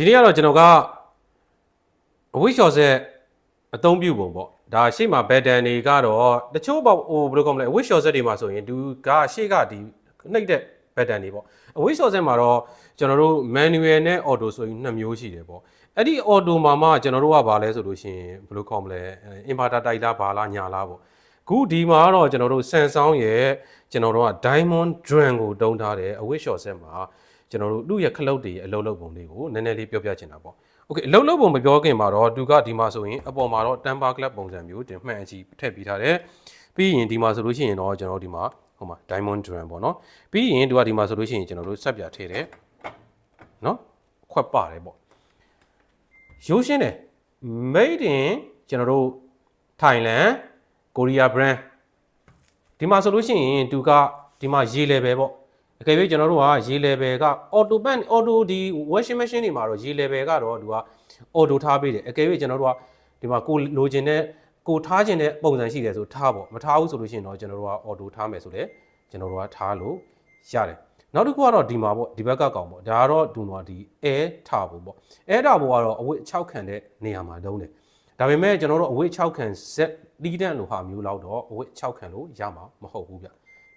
ဒီနေ့ကတော့ကျွန်တော်ကအဝိရှော်ဆက်အသုံးပြုပုံပေါ့ဒါရှေ့မှာဘက်တန်တွေကတော့တချို့ပေါ့ဟိုဘယ်လိုကောမလဲအဝိရှော်ဆက်တွေမှာဆိုရင်သူကရှေ့ကဒီနှိပ်တဲ့ဘက်တန်တွေပေါ့အဝိရှော်ဆက်မှာတော့ကျွန်တော်တို့ manual နဲ့ auto ဆိုရင်နှစ်မျိုးရှိတယ်ပေါ့အဲ့ဒီ auto မှာမှကျွန်တော်တို့ကဘာလဲဆိုလို့ရှိရင်ဘယ်လိုကောမလဲ inverter တိုက်လားဘာလားညာလားပေါ့ခုဒီမှာကတော့ကျွန်တော်တို့ Samsung ရဲ့ကျွန်တော်တို့က Diamond Drum ကိုတုံးထားတယ်အဝိရှော်ဆက်မှာ ကျွန်တော်တို့သူ့ရဲ့ခလုတ်တွေရဲ့အလုံးလုံးပုံလေးကိုနည်းနည်းလေးပြောပြချင်တာပေါ့။ Okay အလုံးလုံးပုံမပြောခင်မှာတော့သူကဒီမှာဆိုရင်အပေါ်မှာတော့ Tamper Club ပုံစံမျိုးတင်မှန်အကြည့်ထည့်ပေးထားတယ်။ပြီးရင်ဒီမှာဆိုလို့ရှိရင်တော့ကျွန်တော်တို့ဒီမှာဟိုမှာ Diamond Drum ပေါ့နော်။ပြီးရင်သူကဒီမှာဆိုလို့ရှိရင်ကျွန်တော်တို့ဆက်ပြထည့်တယ်။နော်ခွက်ပါတယ်ပေါ့။ရိုးရှင်းတယ် made in ကျွန်တော်တို့ Thailand Korea brand ဒီမှာဆိုလို့ရှိရင်သူကဒီမှာရေ level ပေါ့ အကယ်၍ကျွန်တော်တို့ကရေ level က auto pan auto ဒီ washing machine တွေမှာတော့ရေ level ကတော့သူက auto ထားပေးတယ်အကယ်၍ကျွန်တော်တို့ကဒီမှာကိုလိုချင်တဲ့ကိုထားချင်တဲ့ပုံစံရှိတယ်ဆိုထားပေါ့မထားဘူးဆိုလို့ရှိရင်တော့ကျွန်တော်တို့က auto ထားမယ်ဆိုလေကျွန်တော်တို့ကထားလို့ရတယ်နောက်တစ်ခုကတော့ဒီမှာပေါ့ဒီဘက်ကကောင်ပေါ့ဒါကတော့ဒူနော်ဒီ air ထားဖို့ပေါ့ air ထားဖို့ကတော့အဝတ်6ခံတဲ့နေရာမှာတုံးတယ်ဒါပေမဲ့ကျွန်တော်တို့အဝတ်6ခံ set တီးတန့်လိုဟာမျိုးလောက်တော့အဝတ်6ခံလို့ရမှာမဟုတ်ဘူးဗျ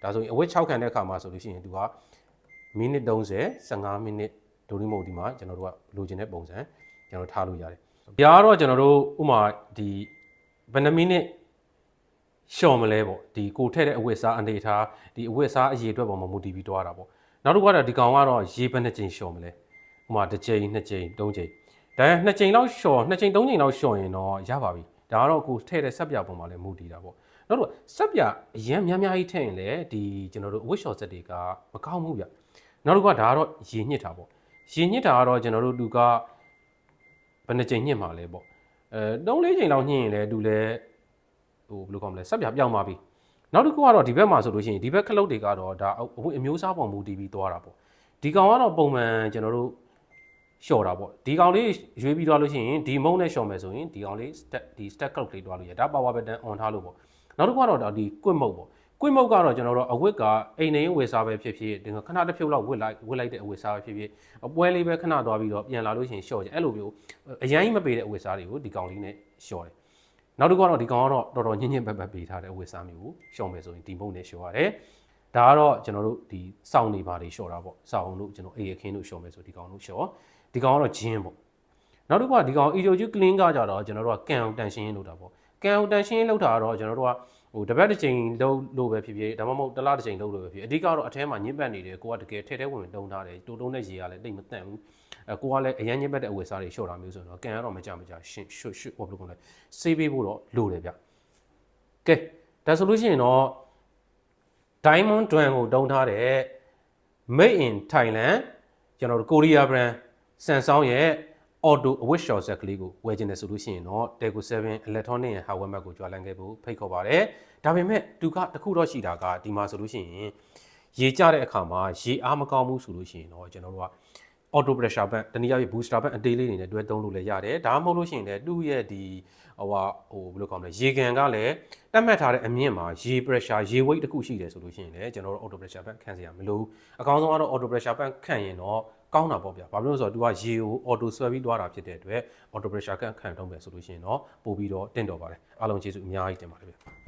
ဒါဆိုရင်အဝတ်6ခံတဲ့အခါမှာဆိုလို့ရှိရင်သူကမိနစ်30 15မိနစ်ဒိုရီမို့ဒီမှာကျွန်တော်တို့ကလိုချင်တဲ့ပုံစံကျွန်တော်ထားလို့ရတယ်။ပြားတော့ကျွန်တော်တို့ဥမာဒီဘယ်နှမိနစ်ရှော့မလဲပေါ့ဒီကိုထည့်တဲ့အဝတ်စားအနေထားဒီအဝတ်စားအရေးအတွက်ပေါ်မှာမူတည်ပြီးတွားတာပေါ့။နောက်တစ်ခုကတော့ဒီကောင်ကတော့ရေဘယ်နှကြိမ်ရှော့မလဲ။ဥမာတစ်ကြိမ်နှစ်ကြိမ်သုံးကြိမ်ဒါနှစ်ကြိမ်လောက်ရှော့နှစ်ကြိမ်သုံးကြိမ်လောက်ရှော့ရင်တော့ရပါပြီ။ဒါကတော့ကိုထည့်တဲ့ဆက်ပြပုံမှာလည်းမူတည်တာပေါ့။ နောက်တော့ဆက်ပြအရန်များများကြီးထည့်ရင်လည်းဒီကျွန်တော်တို့အဝတ်လျှော်စက်တွေကမကောင်းဘူးဗျ။နောက်တစ်ခုကဒါကတော့ရေညှစ်တာပေါ့။ရေညှစ်တာကတော့ကျွန်တော်တို့သူကဘယ်နှကြိမ်ညှစ်မှာလဲပေါ့။အဲ၃၄ကြိမ်လောက်ညှစ်ရင်လည်းသူလည်းဟိုဘယ်လိုကောင်းမလဲဆက်ပြပြောင်းပါပြီ။နောက်တစ်ခုကတော့ဒီဘက်မှာဆိုလို့ရှိရင်ဒီဘက်ခလုတ်တွေကတော့ဒါအဝတ်အမျိုးအစားပုံမူတည်ပြီးသွားတာပေါ့။ဒီကောင်ကတော့ပုံမှန်ကျွန်တော်တို့လျှော်တာပေါ့ဒီကောင်လေးရွေးပြီးသွားလို့ရှိရင်ဒီမုံနဲ့လျှော်မယ်ဆိုရင်ဒီကောင်လေး step ဒီ step cloud လေးတွားလို့ရဒါ power button on ထားလို့ပေါ့ နောက်တစ်ခုကတော့ဒါဒီ quick mode ပေါ့ quick mode ကတော့ကျွန်တော်တို့အဝတ်ကအိမ်နေဝယ်စားပဲဖြစ်ဖြစ်ဒီခဏတစ်ဖြုတ်လောက်ဝတ်လိုက်ဝတ်လိုက်တဲ့အဝတ်စားပဲဖြစ်ဖြစ်အပွဲလေးပဲခဏသွားပြီးတော့ပြန်လာလို့ရှိရင်လျှော့ကြအဲ့လိုမျိုးအရင်ကြီးမပေးတဲ့အဝတ်စားတွေကိုဒီကောင်လေးနဲ့လျှော့တယ်နောက်တစ်ခုကတော့ဒီကောင်ကတော့တော်တော်ညင်ညင်ပက်ပက်ပေးထားတဲ့အဝတ်စားမျိုးကိုလျှော့မယ်ဆိုရင်ဒီမုံနဲ့လျှော့ရတယ်ဒါကတော့ကျွန်တော်တို့ဒီစောင်းနေပါတွေလျှော့တာပေါ့စောင်းတို့ကျွန်တော်အေးအခင်းတို့လျှော့မယ်ဆိုဒီကောင်တို့လျှော့ဒီကောင်ကတော့ဂျင်းပေါ့နောက်တစ်ခုကဒီကောင် EOG clean ကကြတော့ကျွန်တော်တို့ကကန်အောင်တန်ရှင်းလုပ်တာပေါ့ ကန်အောင်တန်ရှင်းလုပ်တာကတော့ကျွန်တော်တို့ကဟိုတစ်ပတ်တစ်ချိန်လုပ်လို့ပဲဖြစ်ဖြစ်ဒါမှမဟုတ်တစ်လတစ်ချိန်လုပ်လို့ပဲဖြစ်အဓိကတော့အထဲမှာညစ်ပတ်နေတယ်ကိုကတကယ်ထဲထဲဝင်တုံးထားတယ်တိုးတုံးတဲ့ရေကလည်းတိတ်မတန့်ဘူးအဲကိုကလည်းအရန်ညစ်ပတ်တဲ့အဝယ်စားတွေလျှော့တာမျိုးဆိုတော့ကန်ရတော့မကြမကြရှင်းရွှတ်ရွှတ်ဟောဘယ်လိုကောလဲစေးပေးဖို့တော့လိုတယ်ဗျကဲဒါဆိုလို့ရှိရင်တော့ Diamond Dwan ကိုတုံးထားတဲ့ Made in Thailand ကျွန်တော်တို့ Korea brand Samsung ရဲ့ auto အဝတ်လျှော်ဆက်ကလေးကိုဝယ်ခြင်းတယ်ဆိုလို့ရှိရင်တော့ Teco 7 electronic ရဲ့ hardware map ကိုကြွားလန်းခဲ့ဖို့ဖိတ်ခေါ်ပါတယ်။ဒါပေမဲ့သူကတခုတော့ရှိတာကဒီမှာဆိုလို့ရှိရင်ရေကျတဲ့အခါမှာရေအားမကောင်းဘူးဆိုလို့ရှိရင်တော့ကျွန်တော်တို့က auto pressure band တနည်းအားဖြင့် booster band အသေးလေးတွေနဲ့တွဲသုံးလို့လည်းရတယ်။ဒါမှမဟုတ်လို့ရှိရင်လည်းသူ့ရဲ့ဒီဟိုဟာဟိုဘယ်လိုကောင်းမလဲရေကန်ကလည်းတတ်မှတ်ထားတဲ့အမြင့်မှာရေ pressure ရေ weight တစ်ခုရှိတယ်ဆိုလို့ရှိရင်လည်းကျွန်တော်တို့ auto pressure band ခံစရာမလိုဘူး။အကောင်းဆုံးကတော့ auto pressure band ခံရင်တော့ကောင်းတာပေါ့ဗျာ။ဘာဖြစ်လို့လဲဆိုတော့ तू ကရေကို auto ဆွဲပြီးသွားတာဖြစ်တဲ့အတွက် auto pressure ခံခံထုံးပဲဆိုလို့ရှိရင်တော့ပို့ပြီးတော့တင့်တော်ပါတယ်။အားလုံးကျေးဇူးအများကြီးတင်ပါတယ်ဗျာ။